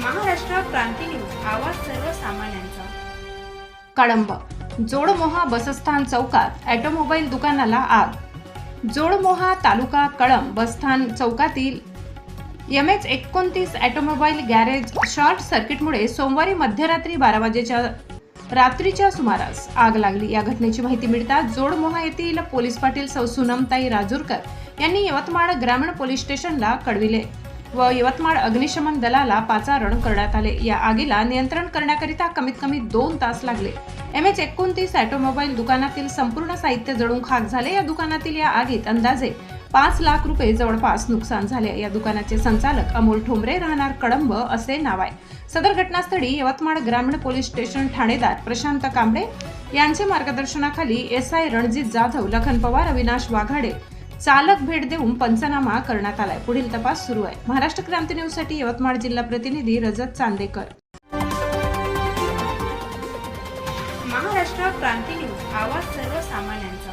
क्रांती news. आवाज सर्वसामान्यांचा. कळंब. जोडमोहा बसस्थान चौकात ॲटोमोबाईल दुकानाला आग. जोडमोहा तालुका कळंब बसस्थान चौकातील एम एच एकोणतीस ॲटोमोबाईल गॅरेज शॉर्ट सर्किटमुळे सोमवारी मध्यरात्री बारा वाजेच्या रात्रीच्या सुमारास आग लागली. या घटनेची माहिती मिळताच जोडमोहा येथील पोलीस पाटील सौ सुनमताई राजूरकर यांनी यवतमाळ ग्रामीण पोलीस स्टेशनला कळविले. व यवतमाळ अग्निशमन दलाला पाचारण करण्यात आले. या आगीला नियंत्रण करण्याकरिता कमीत कमी दोन तास लागले. एम एच एकोणतीस ऑटोमोबाईल दुकानातील संपूर्ण साहित्य जळून खाक झाले. या दुकानातील या आगीत अंदाजे पाच लाख रुपये जवळपास नुकसान झाले. या दुकानाचे संचालक अमोल ठोंबरे राहणार कडंब असे नाव आहे. सदर घटनास्थळी यवतमाळ ग्रामीण पोलीस स्टेशन ठाणेदार प्रशांत कांबळे यांचे मार्गदर्शनाखाली एस आय रणजित जाधव लखन पवार अविनाश वाघाडे चालक भेट देऊन पंचनामा करण्यात आलाय. पुढील तपास सुरू आहे. महाराष्ट्र क्रांती न्यूजसाठी यवतमाळ जिल्हा प्रतिनिधी रजत चांदेकर. महाराष्ट्र क्रांती न्यूज आवाज सर्वसामान्यांचा.